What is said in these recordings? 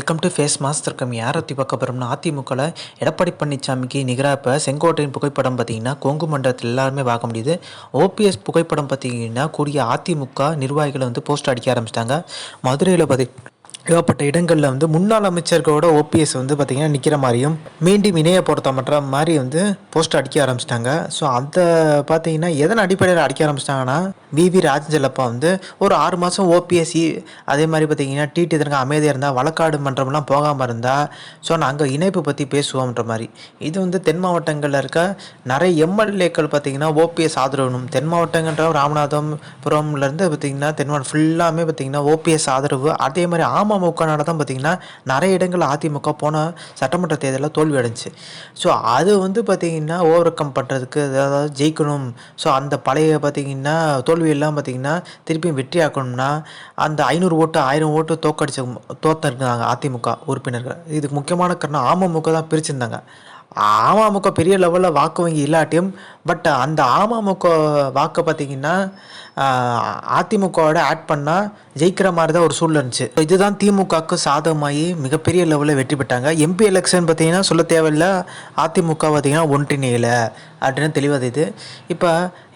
Welcome to face master com. யாரை பற்றி பார்க்க போகிறோம்னா அதிமுகவில் எடப்பாடி பழனிசாமிக்கு நிகராக இப்போ செங்கோட்டையின் புகைப்படம் பார்த்தீங்கன்னா கொங்கு மண்டலத்தில் எல்லாருமே பார்க்க முடியுது. ஓபிஎஸ் புகைப்படம் பார்த்தீங்கன்னா கூடிய அதிமுக நிர்வாகிகளை வந்து போஸ்ட் அடிக்க ஆரம்பிச்சிட்டாங்க. மதுரையில் பார்த்தி ஏகப்பட்ட இடங்களில் வந்து முன்னாள் அமைச்சர்களோட ஓபிஎஸ் வந்து பார்த்திங்கன்னா நிற்கிற மாதிரியும் மீண்டும் இணைய பொருத்த மற்ற மாதிரி வந்து போஸ்ட் அடிக்க ஆரம்பிச்சிட்டாங்க. ஸோ அதை பார்த்தீங்கன்னா எதன் அடிப்படையில் அடிக்க ஆரம்பிச்சிட்டாங்கன்னா விவி ராஜஞ்சலப்பா வந்து ஒரு ஆறு மாதம் ஓபிஎஸ்சி அதே மாதிரி பார்த்தீங்கன்னா டிடி இதற்கு அமைதியாக இருந்தால் வழக்காடு மன்றம்லாம் போகாமல் இருந்தால் ஸோ நாங்கள் இணைப்பு பற்றி பேசுவோம்ன்ற மாதிரி. இது வந்து தென் மாவட்டங்களில் இருக்க நிறைய எம்எல்ஏக்கள் பார்த்தீங்கன்னா ஓபிஎஸ் ஆதரவுணும். தென் மாவட்டங்கன்ற ராமநாதபுரம்லேருந்து பார்த்தீங்கன்னா தென் மாவட்டம் ஃபுல்லாமே பார்த்தீங்கன்னா ஓபிஎஸ் ஆதரவு. அதே மாதிரி அமமுகனால தான் பார்த்தீங்கன்னா நிறைய இடங்கள் அதிமுக போன சட்டமன்ற தேர்தலில் தோல்வி அடைஞ்சு. ஸோ அது வந்து பார்த்திங்கன்னா ஓவர் கம் பண்ணுறதுக்கு அதாவது ஜெயிக்கணும். ஸோ அந்த பழைய பார்த்தீங்கன்னா தோல்வியெல்லாம் பார்த்திங்கன்னா திருப்பியும் வெற்றி ஆக்கணும்னா அந்த ஐநூறு ஓட்டு ஆயிரம் ஓட்டு தோக்கடிச்ச தோத்திருந்தாங்க அதிமுக உறுப்பினர்கள். இதுக்கு முக்கியமான காரணம் அமமுக தான் பிரிச்சிருந்தாங்க. அமமுக பெரிய லெவலில் வாக்கு வங்கி இல்லாட்டியும் பட் அந்த அமமுக வாக்கை பார்த்தீங்கன்னா அதிமுகவோட ஆட் பண்ணால் ஜெயிக்கிற மாதிரி தான் ஒரு சூழல் இருந்துச்சு. இதுதான் திமுகவுக்கு சாதகமாகி மிகப்பெரிய லெவலில் வெற்றி பெற்றாங்க. எம்பி எலெக்ஷன் பார்த்தீங்கன்னா சொல்ல தேவையில்லை. அதிமுக பார்த்தீங்கன்னா ஒன்றிணையலை அப்படின்னு தெளிவாக இது இப்போ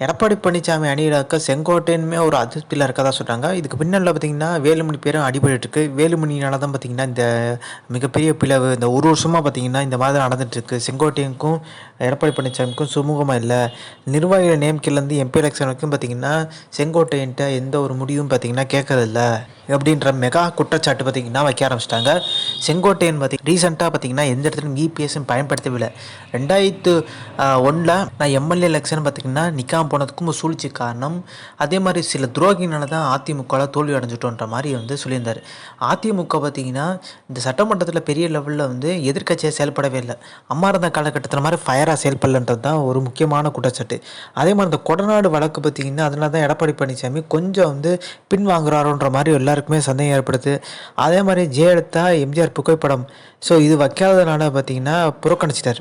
எடப்பாடி பழனிசாமி அணியிலாக்க செங்கோட்டையுமே ஒரு அதிருப்தியில் இருக்கதா சொல்கிறாங்க இதுக்கு பின்னால் பார்த்தீங்கன்னா வேலுமணி பேரும் அடிபட்டுருக்கு வேலுமணினால தான் பார்த்தீங்கன்னா இந்த மிகப்பெரிய பிளவு இந்த ஒரு வருஷமாக பார்த்தீங்கன்னா இந்த மாதிரி நடந்துட்டுருக்கு செங்கோட்டையனுக்கும் எடப்பாடி பழனிசாமிக்கும் சுமூகமாக இல்லை. நிர்வாகிகள் நேம்கிலேருந்து எம்பி எலெக்ஷன் வரைக்கும் பார்த்தீங்கன்னா செங்கோட்டையன்ட்ட எந்த ஒரு முடிவும் பார்த்தீங்கன்னா கேட்கறதில்ல. அப்படின்ற மெகா குற்றச்சாட்டு பார்த்தீங்கன்னா வைக்க ஆரம்பிச்சிட்டாங்க. செங்கோட்டையன் பார்த்தி ரீசெண்டாக பார்த்தீங்கன்னா எந்த இடத்துலையும் இபிஎஸ்ஸும் பயன்படுத்தவில்லை. ரெண்டாயிரத்து ஒன்றில் நான் எம்எல்ஏ எலெக்ஷன் பார்த்தீங்கன்னா நிற்காம போனதுக்கும் சூழ்ச்சி காரணம். அதே மாதிரி சில துரோகினால தான் அதிமுகவில் தோல்வி அடைஞ்சிட்டோன்ற மாதிரி வந்து சொல்லியிருந்தார். அதிமுக பார்த்திங்கன்னா இந்த சட்டமன்றத்தில் பெரிய லெவலில் வந்து எதிர்க்கட்சியாக செயல்படவே இல்லை. அம்மா இருந்த காலகட்டத்தில் மாதிரி ஃபயராக செயல்படலன்றது தான் ஒரு முக்கியமான குற்றச்சாட்டு. அதே மாதிரி இந்த கொடநாடு வழக்கு பார்த்தீங்கன்னா அதனால தான் எடப்பாடி பழனிசாமி கொஞ்சம் வந்து பின்வாங்குறாரோன்ற மாதிரி எல்லாருக்குமே சந்தேகம் ஏற்படுது. அதே மாதிரி ஜெயலலிதா எம்ஜிஆர் புகைப்படம் ஸோ இது வைக்காததுனால பார்த்தீங்கன்னா புறக்கணிச்சிட்டார்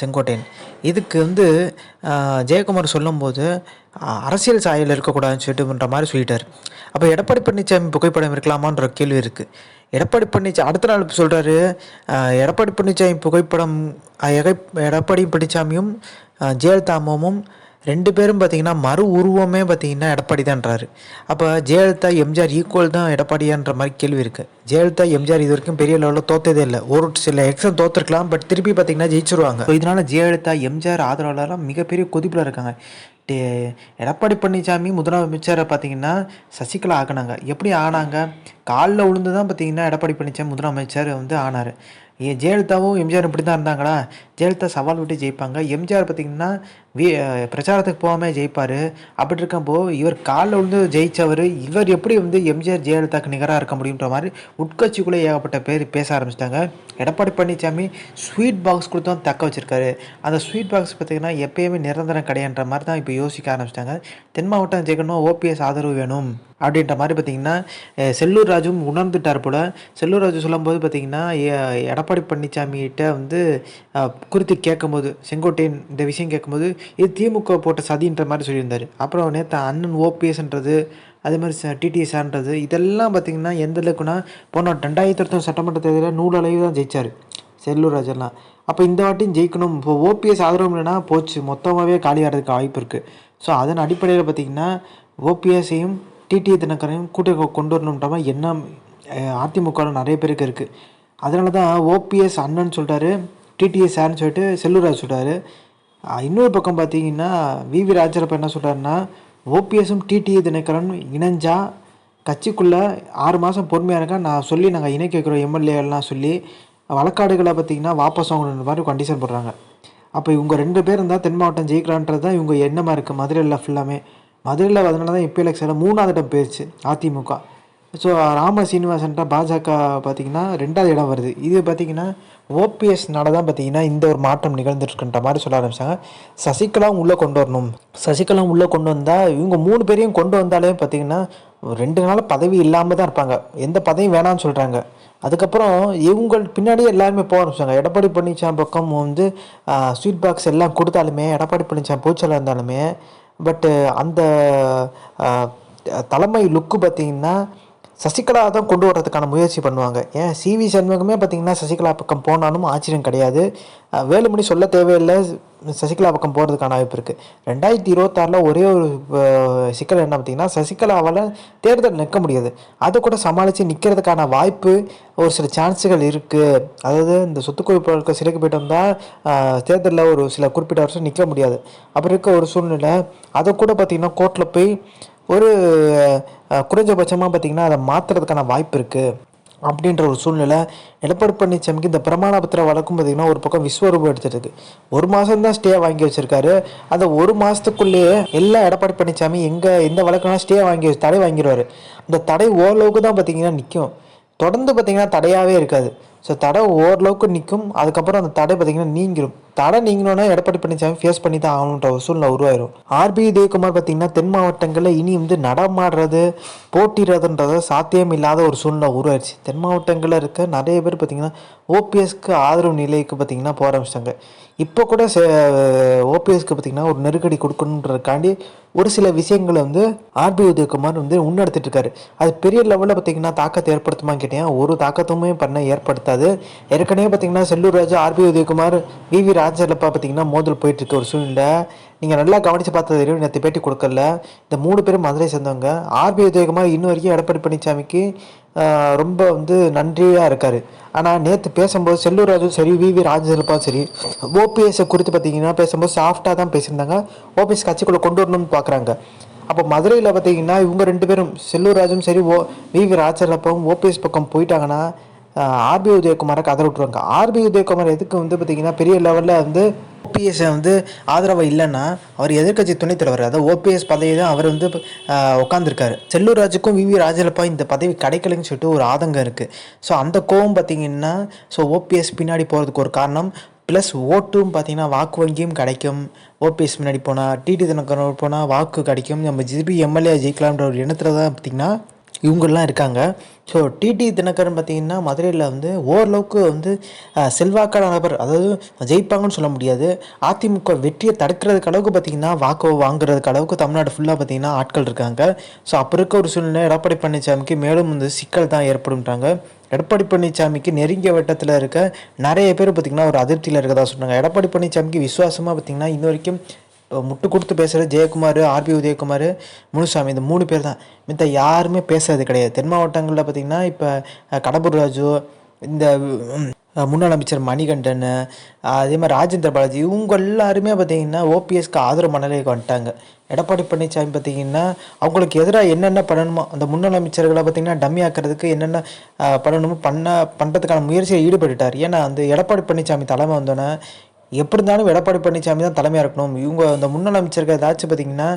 செங்கோட்டையன். இதுக்கு வந்து ஜெயக்குமார் சொல்லும்போது அரசியல் சாயல் இருக்கக்கூடாதுன்னு சொல்லிட்டுன்ற மாதிரி சொல்லிட்டார். அப்போ எடப்பாடி பழனிசாமி புகைப்படம் இருக்கலாமான்ற கேள்வி இருக்குது எடப்பாடி பழனிசாமி அடுத்த நாள் சொல்கிறாரு எடப்பாடி பழனிசாமி புகைப்படம் எகை- எடப்பாடி பழனிசாமியும் ஜெயலலிதா அம்மாவும் ரெண்டு பேரும் பார்த்தீங்கன்னா மறு உருவமே பார்த்திங்கன்னா எடப்பாடி தான்றாரு அப்போ ஜெயலலிதா எம்ஜிஆர் ஈக்குவல் தான் எடப்பாடியான்ற மாதிரி கேள்வி இருக்குது ஜெயலலிதா எம்ஜிஆர் இது வரைக்கும் பெரிய லெவலில் தோத்ததே இல்லை. ஒரு சில எக்ஸம் தோத்துருக்கலாம் பட் திருப்பி பார்த்தீங்கன்னா ஜெயிச்சிருவாங்க. ஸோ இதனால் ஜெயலலிதா எம்ஜிஆர் ஆதரவாளர்லாம் மிகப்பெரிய கொதிப்பில் இருக்காங்க. டே- எடப்பாடி பழனிசாமி முதலமைச்சரை பார்த்தீங்கன்னா சசிகலா ஆக்குனாங்க. எப்படி ஆனாங்க? காலில் விழுந்து தான் பார்த்தீங்கன்னா எடப்பாடி பழனிசாமி முதலமைச்சர் வந்து ஆனார். ஏ ஜெயலலிதாவும் எம்ஜிஆர் இப்படி தான் இருந்தாங்களா? ஜெயலலிதா சவால் விட்டு ஜெயிப்பாங்க. எம்ஜிஆர் பார்த்திங்கன்னா வி பிரச்சாரத்துக்கு போகாமல் ஜெயிப்பார். அப்படி இருக்கப்போ இவர் காலில் விழுந்து ஜெயிச்சவர் இவர் எப்படி வந்து எம்ஜிஆர் ஜெயலலிதாக்கு நிகராக இருக்க முடியுன்ற மாதிரி உட்கட்சிக்குள்ளே ஏகப்பட்ட பேர் பேச ஆரம்பிச்சிட்டாங்க. எடப்பாடி பழனிசாமி ஸ்வீட் பாக்ஸ் கொடுத்தோம் தக்க வச்சுருக்காரு. அந்த ஸ்வீட் பாக்ஸ் பார்த்தீங்கன்னா எப்பயுமே நிரந்தரம் கிடையான்ற மாதிரி தான் இப்போ யோசிக்க ஆரம்பிச்சிட்டாங்க. தென் மாவட்டம் ஜெயிக்கணும் ஓபிஎஸ் ஆதரவு வேணும் அப்படின்ற மாதிரி பார்த்தீங்கன்னா செல்லூர் ராஜும் உணர்ந்துட்டார் போல். செல்லூர் ராஜு சொல்லும்போது பார்த்தீங்கன்னா எடப்பாடி பழனிசாமிகிட்ட வந்து குறித்து கேட்கும்போது செங்கோட்டையன் இந்த விஷயம் கேட்கும்போது இது திமுக போட்ட சதின்ற மாதிரி சொல்லியிருந்தார். அப்புறம் நேற்று அண்ணன் ஓபிஎஸ்ன்றது அதே மாதிரி ச டிடிஎஸ்ஆர்ன்றது இதெல்லாம் பார்த்தீங்கன்னா எந்த அளவுக்குன்னா போன ரெண்டாயிரத்தி ஒருத்தன் சட்டமன்ற தேர்தலில் நூலளவு தான் ஜெயிச்சார். செல்லூர் ராஜெல்லாம் அப்போ இந்த வாட்டியும் ஜெயிக்கணும். இப்போ ஓபிஎஸ் ஆதரவு இல்லைன்னா போச்சு. மொத்தமாகவே காலியாகிறதுக்கு வாய்ப்பு இருக்குது ஸோ அதன் அடிப்படையில் பார்த்தீங்கன்னா ஓபிஎஸ்ஸையும் டிடி தினகரையும் கூட்ட கொண்டு வரணுன்ற மாதிரி என்ன அதிமுகவில் நிறைய பேருக்கு இருக்குது அதனால தான் ஓபிஎஸ் அண்ணன் சொல்லிட்டாரு டிடிஎஸ் சார்னு சொல்லிட்டு செல்லூராஜ் சொல்லிட்டாரு இன்னொரு பக்கம் பார்த்தீங்கன்னா விவி ராஜரப்ப என்ன சொல்கிறாருன்னா ஓபிஎஸும் டிடிஏ தினகரன் இணைஞ்சா கட்சிக்குள்ளே ஆறு மாதம் பொறுமையாக இருக்கா நான் சொல்லி நாங்கள் இணைக்க வைக்கிறோம் எம்எல்ஏலாம் சொல்லி வழக்காடுகளை பார்த்திங்கன்னா வாபஸ் வாங்கணுன்ற மாதிரி கண்டிஷன் போடுறாங்க. அப்போ இவங்க ரெண்டு பேர் இருந்தால் தென் மாவட்டம் ஜெயிக்கிறான்றது தான் இவங்க எண்ணமாக இருக்குது மதுரையில் ஃபுல்லாமே மதுரையில் அதனால தான் இப்போ எலெக்ஷனில் மூணாவது இடம் போயிடுச்சு அதிமுக. ஸோ ராம சீனிவாசன்ட்ட பாஜக பார்த்தீங்கன்னா ரெண்டாவது இடம் வருது. இது பார்த்தீங்கன்னா ஓபிஎஸ்னால தான் பார்த்தீங்கன்னா இந்த ஒரு மாற்றம் நிகழ்ந்துட்டுருக்குன்ற மாதிரி சொல்ல ஆரம்பிச்சாங்க. சசிகலாவும் உள்ளே கொண்டு வரணும். சசிகலாவும் உள்ளே கொண்டு வந்தால் இவங்க மூணு பேரையும் கொண்டு வந்தாலே பார்த்தீங்கன்னா ரெண்டு நாள் பதவி இல்லாமல் தான் இருப்பாங்க. எந்த பதவியும் வேணாம்னு சொல்கிறாங்க அதுக்கப்புறம் இவங்க பின்னாடியே எல்லாருமே போக ஆரம்பிச்சாங்க. எடப்பாடி பழனிசாமி பக்கம் வந்து ஸ்வீட் பாக்ஸ் எல்லாம் கொடுத்தாலுமே எடப்பாடி பழனிசாமி பூச்சலாக இருந்தாலுமே பட்டு அந்த தலைமை லுக்கு பார்த்தீங்கன்னா சசிகலா தான் கொண்டு வரதுக்கான முயற்சி பண்ணுவாங்க. ஏன்? சிவி சண்முகமே பார்த்திங்கன்னா சசிகலா பக்கம் போனாலும் ஆச்சரியம் கிடையாது. வேலுமணி சொல்ல தேவையில்லை. சசிகலா பக்கம் போகிறதுக்கான வாய்ப்பு இருக்குது ரெண்டாயிரத்தி இருபத்தாறில் ஒரே ஒரு சிக்கல் என்ன பார்த்திங்கன்னா சசிகலாவால் தேர்தல் நிற்க முடியாது. அதை கூட சமாளித்து நிற்கிறதுக்கான வாய்ப்பு ஒரு சில சான்ஸுகள் இருக்குது அதாவது இந்த சொத்து குவிப்பாளர்கள் போய்ட்டு போயிட்டு வந்தால் தேர்தலில் ஒரு சில குறிப்பிட்ட வருஷம் நிற்க முடியாது. அப்படி இருக்க ஒரு சூழ்நிலை. அதை கூட பார்த்திங்கன்னா கோர்ட்டில் போய் ஒரு குறைஞ்சபட்சமாக பார்த்திங்கன்னா அதை மாற்றுறதுக்கான வாய்ப்பு இருக்குது அப்படின்ற ஒரு சூழ்நிலை நிலப்படு பழனிசாமிக்கு இந்த பிரமாண பத்திர வழக்கும் பார்த்திங்கன்னா ஒரு பக்கம் விஸ்வரூபம் எடுத்துருக்கு ஒரு மாதம் தான் ஸ்டே வாங்கி வச்சுருக்காரு. அந்த ஒரு மாதத்துக்குள்ளேயே எல்லா எடப்பாடி பழனிசாமி எங்கே எந்த வழக்குனா ஸ்டே வாங்கி வச்சு தடை வாங்கிடுவார். அந்த தடை ஓரளவுக்கு தான் பார்த்திங்கன்னா நிற்கும் தொடர்ந்து பார்த்திங்கன்னா தடையாகவே இருக்காது. ஸோ தடை ஓரளவுக்கு நிற்கும். அதுக்கப்புறம் அந்த தடை பார்த்திங்கன்னா நீங்கிடும் தடை நீங்கணும்னா எடப்பாடி பழனிசாமி ஃபேஸ் பண்ணி தான் ஆகணுன்ற ஒரு சூழ்நிலை உருவாயிரும். ஆர்பி உதயகுமார் பார்த்திங்கன்னா தென் மாவட்டங்களில் இனி வந்து நடமாடுறது போட்டிடுறதுன்றது சாத்தியம் இல்லாத ஒரு சூழ்நிலை உருவாயிருச்சு. தென் மாவட்டங்களில் இருக்க நிறைய பேர் பார்த்திங்கன்னா ஓபிஎஸ்க்கு ஆதரவு நிலைக்கு பார்த்திங்கன்னா போக ஆரம்பிச்சிட்டாங்க. இப்போ கூட ஓபிஎஸ்க்கு பார்த்திங்கன்னா ஒரு நெருக்கடி கொடுக்கணுன்றதுக்காண்டி ஒரு சில விஷயங்களை வந்து ஆர்பி உதயகுமார் வந்து முன்னெடுத்துட்டு இருக்காரு அது பெரிய லெவலில் பார்த்தீங்கன்னா தாக்கத்தை ஏற்படுத்துமான்னு கேட்டேன் ஒரு தாக்கத்துமே பண்ண ஏற்படுத்தாது. ஏற்கனவே பார்த்தீங்கன்னா Sellur Raja RP Udhayakumar V. V. Rajalappa பார்த்தீங்கன்னா மோதல் போயிட்டு இருக்க ஒரு சூழ்நிலை நீங்கள் நல்லா கவனித்து பார்த்தது தெரியும். நேற்று பேட்டி கொடுக்கல. இந்த மூணு பேரும் மதுரை சேர்ந்தவங்க. ஆர்பி உதயகுமார் இன்ன வரைக்கும் எடப்பாடி பழனிசாமிக்கு ரொம்ப வந்து நன்றியாக இருக்கார். ஆனால் நேற்று பேசும்போது செல்லூர் ராஜும் சரி வி. வி. ராஜலப்பாவும் சரி ஓபிஎஸ்ஸை குறித்து பார்த்தீங்கன்னா பேசும்போது சாஃப்டாக தான் பேசியிருந்தாங்க. ஓபிஎஸ் கட்சிக்குள்ளே கொண்டு வரணும்னு பார்க்குறாங்க அப்போ மதுரையில் பார்த்தீங்கன்னா இவங்க ரெண்டு பேரும் செல்லூர் ராஜும் சரி ஓ வி. வி. ராஜலப்பாவும் ஓபிஎஸ் பக்கம் போயிட்டாங்கன்னா ஆர்பி உதயகுமாரை கதற விட்ருவாங்க ஆர்பி உதயகுமார் எதுக்கு வந்து பார்த்திங்கன்னா பெரிய லெவலில் வந்து ஓபிஎஸ் வந்து ஆதரவு இல்லைன்னா அவர் எதிர்க்கட்சி துணைத் தலைவர் அதாவது ஓபிஎஸ் பதவி தான் அவர் வந்து உட்காந்துருக்காரு செல்லூர் ராஜுக்கும் வி வி ராஜலப்பா இந்த பதவி கிடைக்கலன்னு சொல்லிட்டு ஒரு ஆதங்கம் இருக்குது ஸோ அந்த கோவம் பார்த்தீங்கன்னா ஸோ ஓபிஎஸ் பின்னாடி போகிறதுக்கு ஒரு காரணம். ப்ளஸ் ஓட்டும் பார்த்தீங்கன்னா வாக்கு வங்கியும் கிடைக்கும். ஓபிஎஸ் முன்னாடி போனால் டிடி தினகரன் போனால் வாக்கு கிடைக்கும். நம்ம ஜிபி எம்எல்ஏ ஜெயிக்கலாம்ன்ற ஒரு எண்ணத்தில் தான் பார்த்திங்கன்னா இவங்கெல்லாம் இருக்காங்க. ஸோ டிடி தினகரன் பார்த்திங்கன்னா மதுரையில் வந்து ஓரளவுக்கு வந்து செல்வாக்கான நபர் அதாவது ஜெயிப்பாங்கன்னு சொல்ல முடியாது. அதிமுக வெற்றியை தடுக்கிறதுக்கு அளவுக்கு பார்த்தீங்கன்னா வாக்கு வாங்குறதுக்கு அளவுக்கு தமிழ்நாடு ஃபுல்லாக பார்த்திங்கன்னா ஆட்கள் இருக்காங்க. ஸோ அப்போ இருக்க ஒரு சூழ்நிலை எடப்பாடி பழனிசாமிக்கு மேலும் வந்து சிக்கல் தான் ஏற்படும்ன்றாங்க. எடப்பாடி பழனிசாமிக்கு நெருங்கிய வட்டத்தில் இருக்க நிறைய பேர் பார்த்திங்கன்னா ஒரு அதிருப்தியில் இருக்கதா சொன்னாங்க எடப்பாடி பழனிசாமிக்கு விசுவாசமாக பார்த்திங்கன்னா இன்ன வரைக்கும் முட்டு கொடுத்து பேசுகிறது ஜெயக்குமார் ஆர்பி உதயகுமார் முனுசாமி இந்த மூணு பேர் தான். மித்த யாருமே பேசுறது கிடையாது. தென் மாவட்டங்களில் பார்த்திங்கன்னா இப்போ கடம்பூர் ராஜு இந்த முன்னாள் அமைச்சர் மணிகண்டன் அதே மாதிரி ராஜேந்திர பாலாஜி இவங்க எல்லாருமே பார்த்திங்கன்னா ஓபிஎஸ்க்கு ஆதரவு மனநிலைக்கு வந்துட்டாங்க. எடப்பாடி பழனிசாமி பார்த்திங்கன்னா அவங்களுக்கு எதிராக என்னென்ன பண்ணணுமோ அந்த முன்னாள் அமைச்சர்களை பார்த்தீங்கன்னா டம்மி ஆக்கிறதுக்கு என்னென்ன பண்ணணுமோ பண்ண பண்ணுறதுக்கான முயற்சியில் ஈடுபட்டுட்டார். ஏன்னா அந்த எடப்பாடி பழனிசாமி தலைமை வந்தோன்னே எப்படி இருந்தாலும் எடப்பாடி பழனிசாமி தான் தலைமையாக இருக்கணும். இவங்க அந்த முன்னாள் அமைச்சர்கள் ஏதாச்சும் பார்த்தீங்கன்னா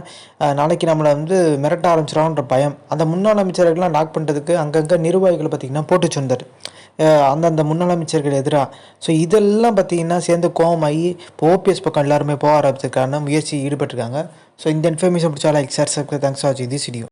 நாளைக்கு நம்மளை வந்து மிரட்ட ஆரம்பிச்சிடோன்ற பயம். அந்த முன்னாள் அமைச்சர்கள்லாம் லாக் பண்ணுறதுக்கு அங்கங்கே நிர்வாகிகள் பார்த்தீங்கன்னா போட்டு சொந்தார் அந்தந்த முன்னாள் அமைச்சர்கள் எதிராக ஸோ இதெல்லாம் பார்த்தீங்கன்னா சேர்ந்து கோவமாகி இப்போ ஓபிஎஸ் பக்கம் எல்லாருமே போக ஆரம்பிச்சதுக்கான முயற்சி ஈடுபட்டிருக்காங்க. ஸோ இந்த இன்ஃபர்மேஷன் பிடிச்சா like sir sir thanks for வாட்சிங் திஸ் வீடியோ